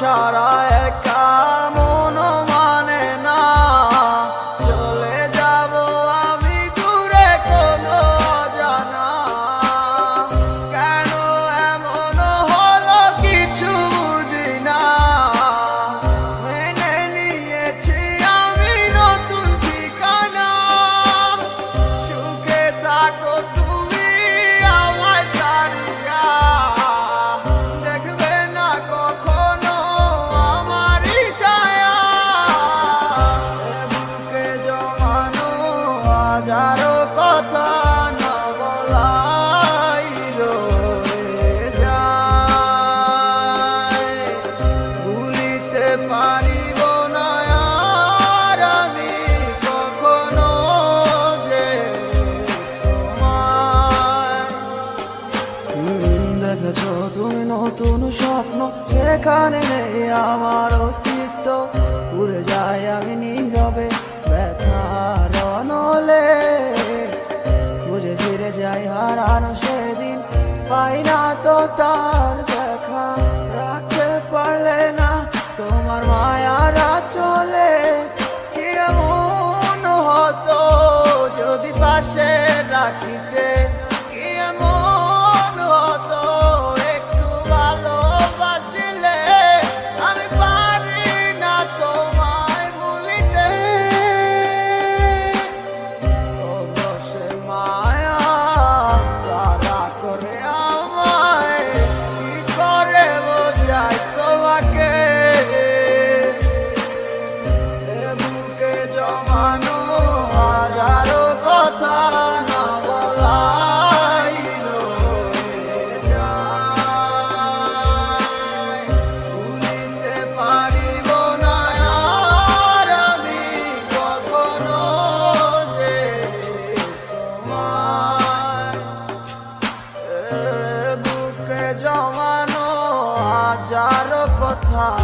ছাড়া একা। হাজারো কথা না বলাই যায়। ভুলিতে পারিব না আর আমি কখনো যে দেখেছ, তুমি নতুন স্বপ্ন, সেখানে নেই আমার অস্তিত্ব। উড়ে যাই আমি নীরবে হারানো সেদিন পাই না তো তার দেখা। রাখতে পারলে না তোমার মায়ারা চলে। কি এমন হতো যদি পাশে রাখিতে mira, esto va a quedar. Bogotá,